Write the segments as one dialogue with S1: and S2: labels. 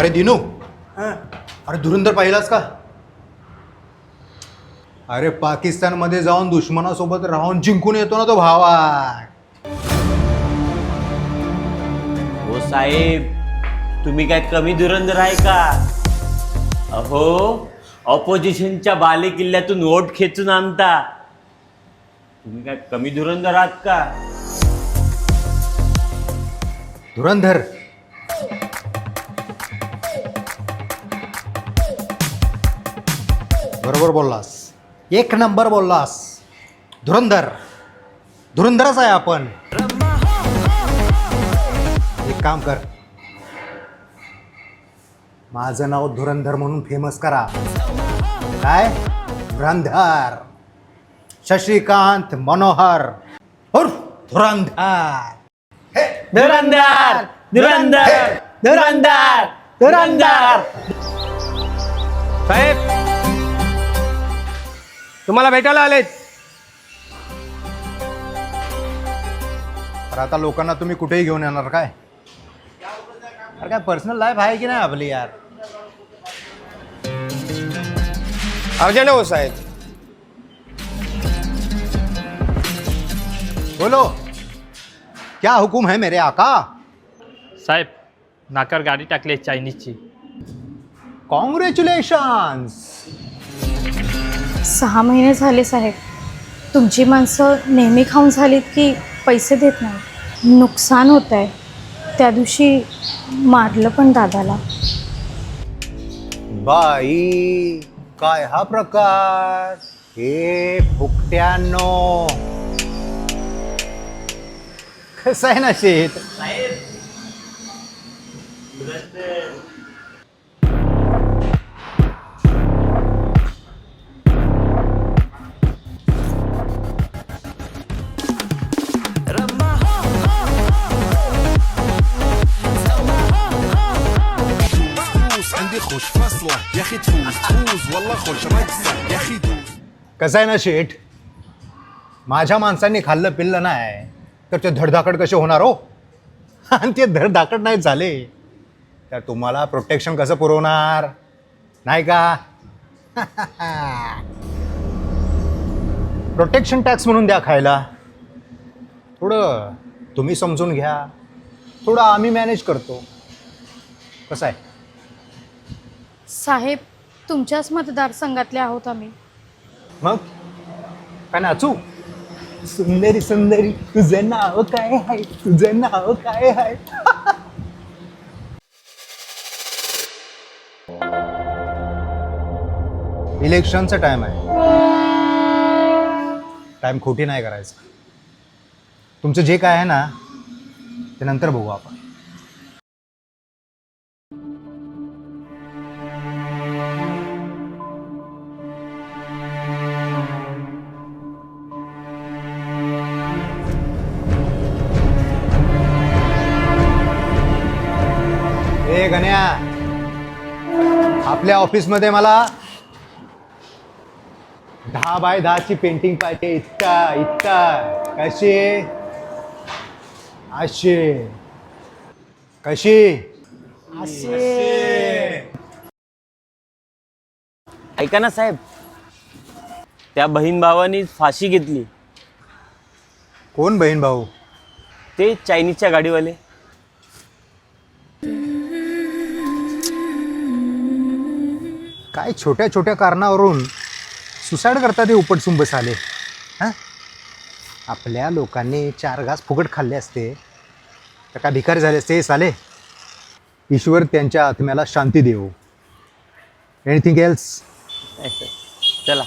S1: अरे दिनू. अरे धुरंधर पाहिलास का? अरे पाकिस्तानमध्ये जाऊन दुश्मनासोबत राहून जिंकून येतो ना तो भावा
S2: हो साहेब तुम्ही काय कमी धुरंधर आहे का? अहो ऑपोजिशनच्या बाले किल्ल्यातून वोट खेचून आणता. तुम्ही काय कमी धुरंधर आहात का?
S1: धुरंधर बरोबर बोललास. एक नंबर बोललास. धुरंधर. धुरंधरच आहे आपण. एक काम कर. माझं नाव धुरंधर म्हणून फेमस करा. काय? धुरंधर. शशिकांत मनोहर. उर्फ धुरंधर.
S2: धुरंधर. धुरंधर. धुरंधर. धुरंधर.
S3: तुम्हाला भेटायला आलेत.
S1: तर आता लोकांना तुम्ही कुठेही घेऊन येणार काय? अरे काय पर्सनल लाईफ आहे की नाही आपली यार?
S3: अर्जंट हो साहेब.
S1: बोलो. क्या हुकुम है मेरे आका?
S4: साहेब नाकार गाडी टाकली चायनीजची.
S1: कॉंग्रॅच्युलेशन
S5: सहा महिने झाले साहेब. तुमची माणसं नेहमी खाऊन झालीत की पैसे देत नाही नुकसान होत आहे. त्या दिवशी मारलं पण दादाला.
S1: बाई काय हा प्रकार? हे फुकट्यानो. कसं आहे ना शेत?
S6: خوش فصلة يا اخي تفوز تفوز والله خوش رقصة يا اخي دوز
S1: कसं आहे ना शेठ माझ्या माणसांनी खाल्लं पिल्लं नाही तर ते धडधाकड कसे होणार हो आणि ते धडधाकड नाही झाले तर तुम्हाला प्रोटेक्शन कसं पुरवणार नाही का प्रोटेक्शन टॅक्स म्हणून द्या खायला थोडं तुम्ही समजून घ्या थोडं आम्ही मॅनेज करतो कसं आहे
S5: साहेब तुमच्याच मतदारसंघातले आहोत आम्ही.
S1: मग? काय नाचू सुंदरी सुंदरी तुझं नाव काय आहे? तुझं नाव काय आहे? इलेक्शनचा टाइम आहे. टाइम खोटी नाही करायचा. तुमचं जे काय आहे ना ते नंतर बघू आपण. गण्या. आपल्या ऑफिसमध्ये मला दहा बाय दहाची पेंटिंग पाहिजे. इतका इतका. कशी? अशी. कशी?
S2: ऐका ना साहेब. त्या बहीण भावानी फाशी घेतली.
S1: कोण बहीण भाऊ?
S2: ते चायनीजच्या गाडीवाले.
S1: काय छोट्या छोट्या कारणावरून सुसाईड करतात हे उपटसुंब साले हां? आपल्या लोकांनी चार घास फुकट खाल्ले असते. तर काय भिकारी झाले असते हे साले? ईश्वर त्यांच्या आत्म्याला शांती देऊ एनिथिंग एल्स
S2: चला.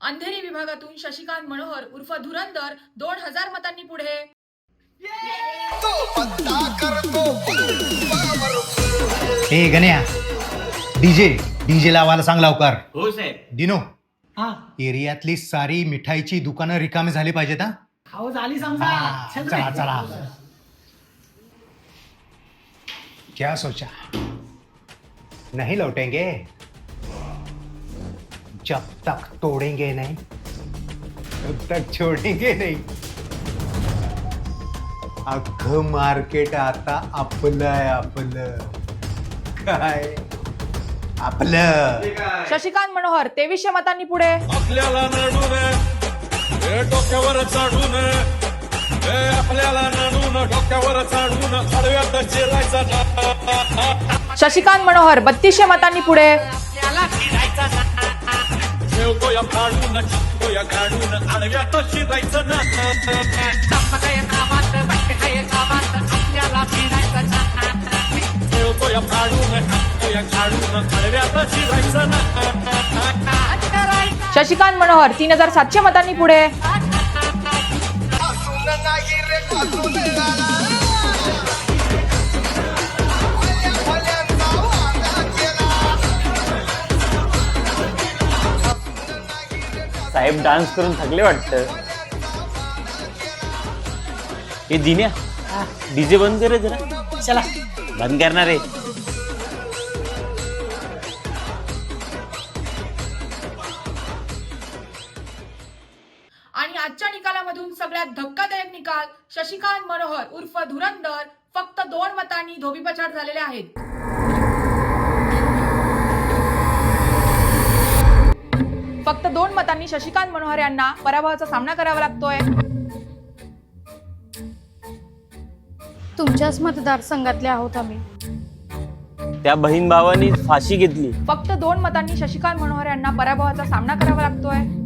S7: अंधेरी विभागातून शशिकांत मनोहर उर्फ धुरंधर दोन हजार मतांनी पुढे.
S1: हे गण्या. डीजे डीजे लावायला सांग लवकर.
S2: हो साहेब.
S1: दिनो एरियातली सारी मिठाईची दुकानं रिकामी झाली पाहिजेत हा? हा, चला चला क्या सोचा? नहीं लौटेंगे? जब तक तोड़ेंगे नहीं तब तक छोड़ेंगे नहीं। अख्खं मार्केट आता आपलं आहे आपलं. काय? आपलं.
S7: शशिकांत मनोहर तेवीसशे मतांनी पुढे.
S6: आपल्याला डोक्यावर आपल्याला डोक्यावर चिरायचा ना.
S7: शशिकांत मनोहर बत्तीसशे मतांनी पुढे.
S6: फाडून काढून ना. फाडून ठेवतोय काढून आडव्यात शिरायचं ना.
S7: शशिकांत मनोहर तीन हजार सातशे मतांनी पुढे.
S2: साहेब डान्स करून थकले वाटतं. हे दिन्या डीजे बंद करे जरा. चला. बंद करणार आहे.
S7: निकाल शशिकांत मनोहर उर्फ धुरंदर फक्त दोन मतांनी धोबीपछाड झालेले आहेत. फक्त दोन मतांनी शशिकांत मनोहर यांना पराभवाचा सामना करावा लागतोय.
S5: तुमच्याच मतदारसंघातले आहोत आम्ही.
S2: त्या बहीण भावानी फाशी घेतली.
S7: फक्त दोन मतांनी शशिकांत मनोहर यांना पराभवाचा सामना करावा लागतोय.